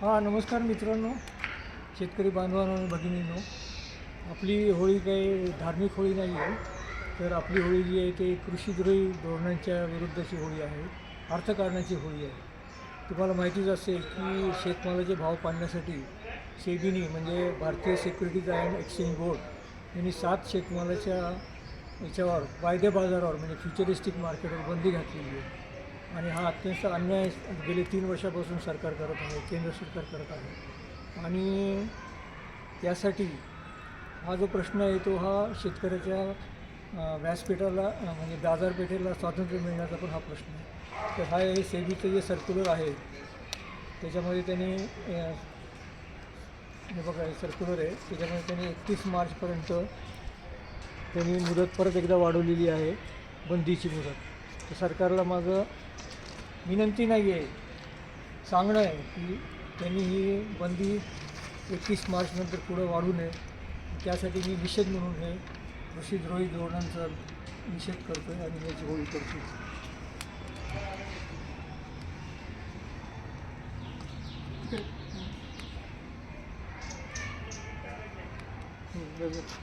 हां नमस्कार मित्रांनो. शेतकरी बांधवांनो आणि भगिनींनो आपली होळी काही धार्मिक होळी नाही आहे तर आपली होळी जी आहे ते कृषीद्रोही धोरणांच्या विरुद्धची होळी आहे अर्थकारणाची होळी आहे. तुम्हाला माहितीच असेल की शेतमालाचे भाव पाडण्यासाठी सेबीनी म्हणजे भारतीय सिक्युरिटीज अँड एक्सचेंज बोर्ड यांनी सात शेतमालाच्या याच्यावर वायदे बाजारावर म्हणजे फ्युचरिस्टिक मार्केटवर बंदी घातलेली आहे. आणि हा अत्यंत अन्याय गेले तीन वर्षापासून सरकार करत आहे केंद्र सरकार करत आहे. आणि त्यासाठी हा जो प्रश्न आहे तो हा शेतकऱ्याच्या व्यासपीठाला म्हणजे बाजारपेठेला स्वातंत्र्य मिळण्याचा पण हा प्रश्न आहे. तर हा हे सेबीचं जे सर्क्युलर आहे त्याच्यामध्ये त्यांनी हे बघा हे सर्क्युलर आहे. त्याच्यामध्ये त्यांनी एकतीस मार्चपर्यंत त्यांनी मुदत परत एकदा वाढवलेली आहे बंदीची मुदत. तर सरकारला माझं विनंती नाही आहे सांगणं आहे की त्यांनी ही बंदी एकतीस मार्चनंतर पुढं वाढू नये. त्यासाठी मी निषेध म्हणून हे कृषीद्रोही धोरणांचा निषेध करतो आहे आणि याची होळी करतो Thank you.